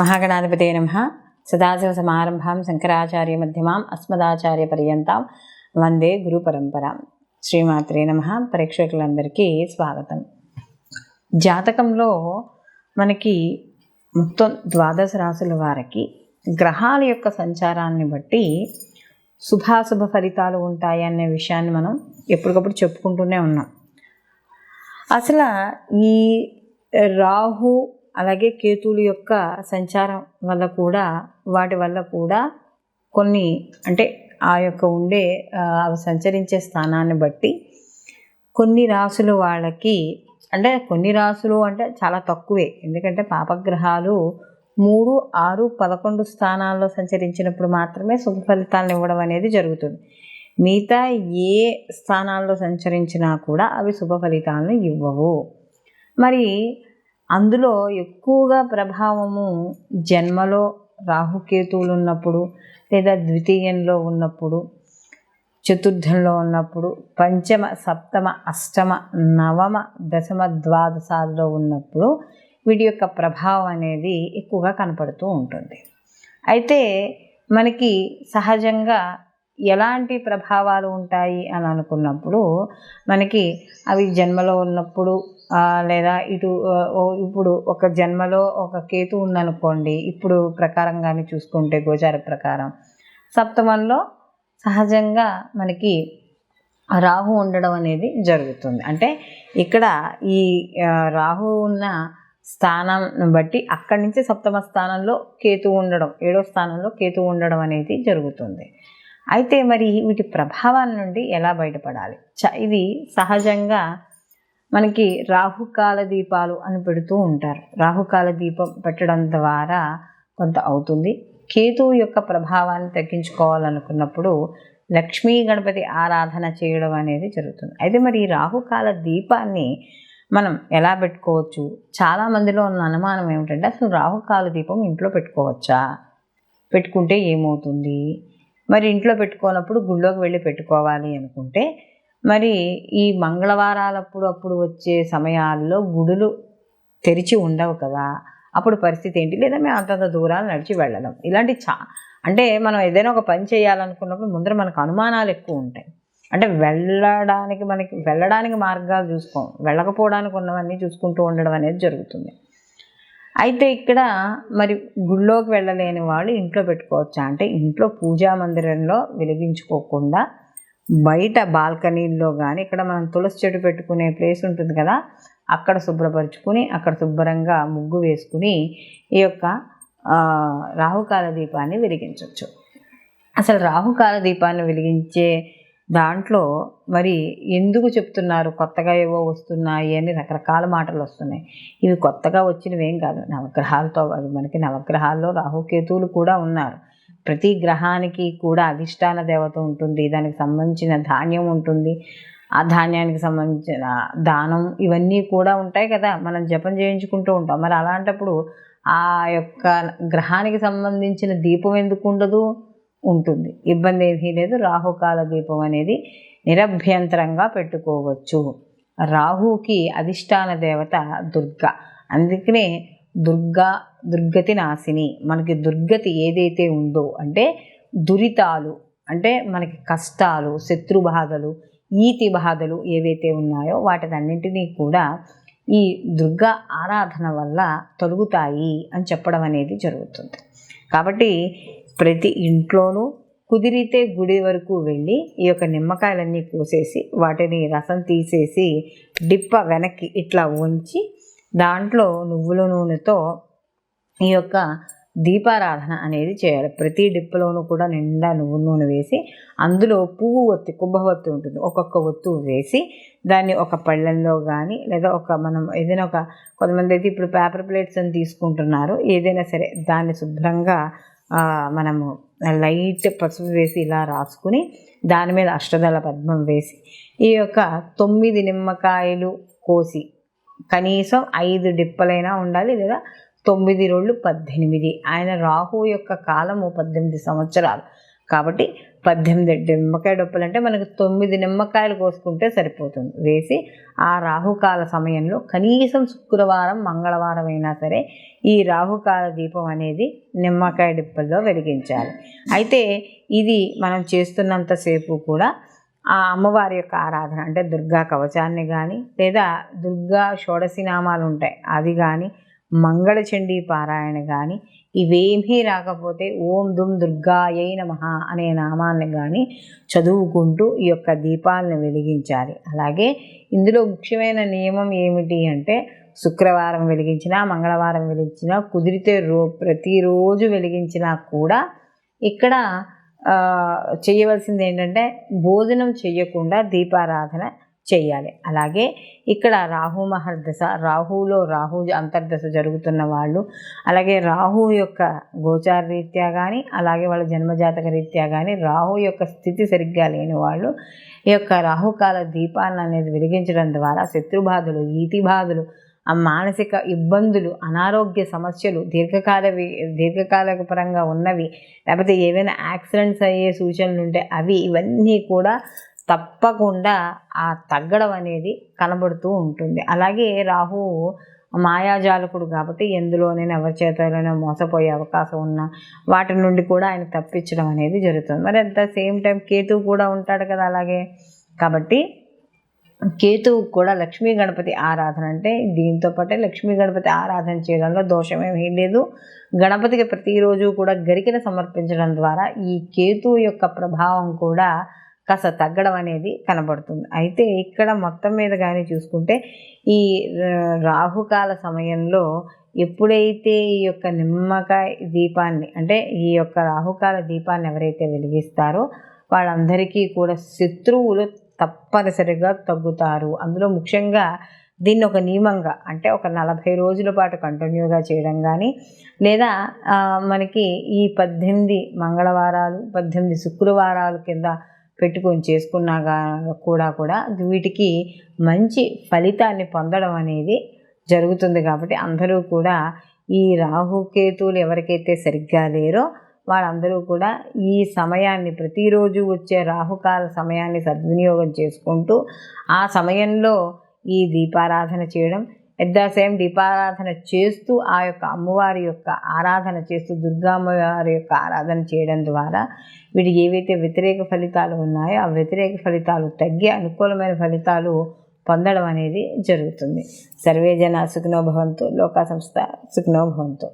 మహాగణాధిపతే నమ. సదాశివ సమారంభాం శంకరాచార్య మధ్యమాం అస్మదాచార్య పర్యంతం వందే గురు పరంపర. శ్రీమాత్రే నమ. ప్రేక్షకులందరికీ స్వాగతం. జాతకంలో మనకి మొత్తం ద్వాదశ రాశుల వారికి గ్రహాల యొక్క సంచారాన్ని బట్టి శుభాశుభ ఫలితాలు ఉంటాయి అనే విషయాన్ని మనం ఎప్పటికప్పుడు చెప్పుకుంటూనే ఉన్నాం. అసలు ఈ రాహు అలాగే కేతువుల యొక్క సంచారం వల్ల కూడా వాటి వల్ల కూడా కొన్ని అంటే ఆ యొక్క ఉండే అవి సంచరించే స్థానాన్ని బట్టి కొన్ని రాసులు వాళ్ళకి అంటే కొన్ని రాసులు అంటే చాలా తక్కువే. ఎందుకంటే పాపగ్రహాలు మూడు ఆరు పదకొండు స్థానాల్లో సంచరించినప్పుడు మాత్రమే శుభ ఫలితాలను ఇవ్వడం అనేది జరుగుతుంది. మిగతా ఏ స్థానాల్లో సంచరించినా కూడా అవి శుభ ఫలితాలను ఇవ్వవు. మరి అందులో ఎక్కువగా ప్రభావము జన్మలో రాహుకేతువులు ఉన్నప్పుడు లేదా ద్వితీయంలో ఉన్నప్పుడు చతుర్థంలో ఉన్నప్పుడు పంచమ సప్తమ అష్టమ నవమ దశమ ద్వాదశాల్లో ఉన్నప్పుడు వీటి యొక్క ప్రభావం అనేది ఎక్కువగా కనపడుతూ ఉంటుంది. అయితే మనకి సహజంగా ఎలాంటి ప్రభావాలు ఉంటాయి అని అనుకున్నప్పుడు మనకి అవి జన్మలో ఉన్నప్పుడు లేదా ఇటు ఓ- ఇప్పుడు ఒక జన్మలో ఒక కేతు ఉందనుకోండి ఇప్పుడు ప్రకారంగానే చూసుకుంటే గోచార ప్రకారం. సప్తమంలో సహజంగా మనకి రాహు ఉండడం అనేది జరుగుతుంది. అంటే ఇక్కడ ఈ రాహు ఉన్న స్థానం బట్టి అక్కడి నుంచి సప్తమ స్థానంలో కేతు ఉండడం ఏడో స్థానంలో కేతు ఉండడం అనేది జరుగుతుంది. అయితే మరి వీటి ప్రభావాల నుండి ఎలా బయటపడాలి? చ ఇది సహజంగా మనకి రాహుకాల దీపాలు అని పెడుతూ ఉంటారు. రాహుకాల దీపం పెట్టడం ద్వారా కొంత అవుతుంది. కేతువు యొక్క ప్రభావాన్ని తగ్గించుకోవాలనుకున్నప్పుడు లక్ష్మీ గణపతి ఆరాధన చేయడం అనేది జరుగుతుంది. అయితే మరి ఈ రాహుకాల దీపాన్ని మనం ఎలా పెట్టుకోవచ్చు? చాలా మందిలో ఉన్న అనుమానం ఏమిటంటే అసలు రాహుకాల దీపం ఇంట్లో పెట్టుకోవచ్చా? పెట్టుకుంటే ఏమవుతుంది? మరి ఇంట్లో పెట్టుకోనప్పుడు గుళ్ళోకి వెళ్ళి పెట్టుకోవాలి అనుకుంటే మరి ఈ మంగళవారాలప్పుడు అప్పుడు వచ్చే సమయాల్లో గుడులు తెరిచి ఉండవు కదా. అప్పుడు పరిస్థితి ఏంటి? లేదా మేము అంతంత దూరాలు నడిచి వెళ్ళడం ఇలాంటి చా అంటే మనం ఏదైనా ఒక పని చేయాలనుకున్నప్పుడు ముందర మనకు అనుమానాలు ఎక్కువ ఉంటాయి. అంటే వెళ్ళడానికి మనకి వెళ్ళడానికి మార్గాలు చూసుకోం. వెళ్ళకపోవడానికి ఉన్నవన్నీ చూసుకుంటూ ఉండడం అనేది జరుగుతుంది. అయితే ఇక్కడ మరి గుళ్ళోకి వెళ్ళలేని వాళ్ళు ఇంట్లో పెట్టుకోవచ్చా? అంటే ఇంట్లో పూజా మందిరంలో వెలిగించుకోకుండా బయట బాల్కనీల్లో కానీ ఇక్కడ మనం తులసి చెట్టు పెట్టుకునే ప్లేస్ ఉంటుంది కదా అక్కడ శుభ్రపరుచుకుని అక్కడ శుభ్రంగా ముగ్గు వేసుకుని ఈ యొక్క రాహుకాల దీపాన్ని వెలిగించవచ్చు అసలు రాహుకాల దీపాన్ని వెలిగించే దాంట్లో మరి ఎందుకు చెప్తున్నారు కొత్తగా ఏవో వస్తున్నాయి అని రకరకాల మాటలు వస్తున్నాయి. ఇవి కొత్తగా వచ్చినవి ఏం కాదు. నవగ్రహాలతో మనకి నవగ్రహాల్లో రాహుకేతువులు కూడా ఉన్నారు. ప్రతి గ్రహానికి కూడా అధిష్టాన దేవత ఉంటుంది. దానికి సంబంధించిన ధాన్యం ఉంటుంది. ఆ ధాన్యానికి సంబంధించిన దానం ఇవన్నీ కూడా ఉంటాయి కదా. మనం జపం చేయించుకుంటూ ఉంటాం. మరి అలాంటప్పుడు ఆ యొక్క గ్రహానికి సంబంధించిన దీపం ఎందుకు ఉండదు? ఉంటుంది. ఇబ్బంది ఏమీ లేదు. రాహుకాల దీపం అనేది నిరభ్యంతరంగా పెట్టుకోవచ్చు. రాహుకి అధిష్టాన దేవత దుర్గ. అందుకనే దుర్గా దుర్గతి నాశిని. మనకి దుర్గతి ఏదైతే ఉందో అంటే దురితాలు అంటే మనకి కష్టాలు శత్రు బాధలు ఈతి బాధలు ఏవైతే ఉన్నాయో వాటినన్నింటినీ కూడా ఈ దుర్గా ఆరాధన వల్ల తొలుగుతాయి అని చెప్పడం అనేది జరుగుతుంది. కాబట్టి ప్రతి ఇంట్లోనూ కుదిరితే గుడి వరకు వెళ్ళి ఈ యొక్క నిమ్మకాయలన్నీ కోసేసి వాటిని రసం తీసేసి డిప్ప వెనక్కి ఇట్లా ఉంచి దాంట్లో నువ్వుల నూనెతో ఈ యొక్క దీపారాధన అనేది చేయాలి. ప్రతి డిప్పలోనూ కూడా నిండా నువ్వుల నూనె వేసి అందులో పువ్వు ఒత్తి కుబ్బ ఒత్తి ఉంటుంది. ఒక్కొక్క ఒత్తు వేసి దాన్ని ఒక పళ్ళెంలో కానీ లేదా ఒక మనం ఏదైనా ఒక కొంతమంది అయితే ఇప్పుడు పేపర్ ప్లేట్స్ అని తీసుకుంటున్నారు. ఏదైనా సరే దాన్ని శుభ్రంగా మనము లైట్ పసుపు వేసి ఇలా రాసుకుని దాని మీద అష్టదళ పద్మం వేసి ఈ యొక్క తొమ్మిది నిమ్మకాయలు కోసి కనీసం ఐదు డిప్పలైనా ఉండాలి లేదా తొమ్మిది రోళ్ళు పద్దెనిమిది. ఆయన రాహు యొక్క కాలము పద్దెనిమిది సంవత్సరాలు. కాబట్టి పద్దెనిమిది నిమ్మకాయ డొప్పలు అంటే మనకు తొమ్మిది నిమ్మకాయలు కోసుకుంటే సరిపోతుంది. వేసి ఆ రాహుకాల సమయంలో కనీసం శుక్రవారం మంగళవారం అయినా సరే ఈ రాహుకాల దీపం అనేది నిమ్మకాయ డిప్పల్లో వెలిగించాలి. అయితే ఇది మనం చేస్తున్నంతసేపు కూడా ఆ అమ్మవారి యొక్క ఆరాధన అంటే దుర్గా కవచాన్ని కానీ లేదా దుర్గా షోడశి నామాలు ఉంటాయి అది కానీ మంగళచండీ పారాయణ కానీ ఇవేమీ రాకపోతే ఓం దుమ్ దుర్గాయై నమ అనే నామాన్ని కానీ చదువుకుంటూ ఈ యొక్క దీపాలను వెలిగించాలి. అలాగే ఇందులో ముఖ్యమైన నియమం ఏమిటి అంటే శుక్రవారం వెలిగించినా మంగళవారం వెలిగించినా కుదిరితే రో ప్రతిరోజు వెలిగించినా కూడా ఇక్కడ చేయవలసింది ఏంటంటే భోజనం చేయకుండా దీపారాధన చేయాలి. అలాగే ఇక్కడ రాహు మహర్దశ రాహులో రాహు అంతర్దశ జరుగుతున్న వాళ్ళు అలాగే రాహు యొక్క గోచార రీత్యా కానీ అలాగే వాళ్ళ జన్మజాతక రీత్యా కానీ రాహు యొక్క స్థితి సరిగ్గా లేని వాళ్ళు ఈ యొక్క రాహుకాల దీపాలను అనేది వెలిగించడం ద్వారా శత్రుబాధలు ఈతి బాధలు ఆ మానసిక ఇబ్బందులు అనారోగ్య సమస్యలు దీర్ఘకాల దీర్ఘకాలిక పరంగా ఉన్నవి లేకపోతే ఏవైనా యాక్సిడెంట్స్ అయ్యే సూచనలు ఉంటే అవి ఇవన్నీ కూడా తప్పకుండా ఆ తగ్గడం అనేది కనబడుతూ ఉంటుంది. అలాగే రాహు మాయాజాలకుడు కాబట్టి ఎందులోనైనా ఎవరి చేతలోనే మోసపోయే అవకాశం ఉన్న వాటి నుండి కూడా ఆయన తప్పించడం అనేది జరుగుతుంది. మరి అట్ ద సేమ్ టైం కేతువు కూడా ఉంటాడు కదా అలాగే. కాబట్టి కేతువు కూడా లక్ష్మీ గణపతి ఆరాధన అంటే దీంతో పాటే లక్ష్మీ గణపతి ఆరాధన చేయడంలో దోషమేమీ లేదు. గణపతికి ప్రతిరోజు కూడా గరికను సమర్పించడం ద్వారా ఈ కేతువు యొక్క ప్రభావం కూడా కాస్త తగ్గడం అనేది కనబడుతుంది. అయితే ఇక్కడ మొత్తం మీద కానీ చూసుకుంటే ఈ రాహుకాల సమయంలో ఎప్పుడైతే ఈ యొక్క నిమ్మకాయ దీపాన్ని అంటే ఈ యొక్క రాహుకాల దీపాన్ని ఎవరైతే వెలిగిస్తారో వాళ్ళందరికీ కూడా శత్రువులు తప్పనిసరిగా తగ్గుతారు. అందులో ముఖ్యంగా దీన్ని ఒక నియమంగా అంటే ఒక నలభై రోజుల పాటు కంటిన్యూగా చేయడం కానీ లేదా మనకి ఈ పద్దెనిమిది మంగళవారాలు పద్దెనిమిది శుక్రవారాలు కింద పెట్టుకొని చేసుకున్నా కూడా కూడా వీటికి మంచి ఫలితాన్ని పొందడం అనేది జరుగుతుంది కాబట్టి అందరూ కూడా ఈ రాహుకేతువులు ఎవరికైతే సరిగ్గా లేరో వాళ్ళందరూ కూడా ఈ సమయాన్ని ప్రతిరోజు వచ్చే రాహుకాల సమయాన్ని సద్వినియోగం చేసుకుంటూ ఆ సమయంలో ఈ దీపారాధన చేయడం ఎట్ ద సేమ్ దీపారాధన చేస్తూ ఆ యొక్క అమ్మవారి యొక్క ఆరాధన చేస్తూ దుర్గా అమ్మవారి యొక్క ఆరాధన చేయడం ద్వారా వీటికి ఏవైతే వ్యతిరేక ఫలితాలు ఉన్నాయో ఆ వ్యతిరేక ఫలితాలు తగ్గి అనుకూలమైన ఫలితాలు పొందడం అనేది జరుగుతుంది. సర్వే జన లోకా సంస్థ సుఖనోభవంతు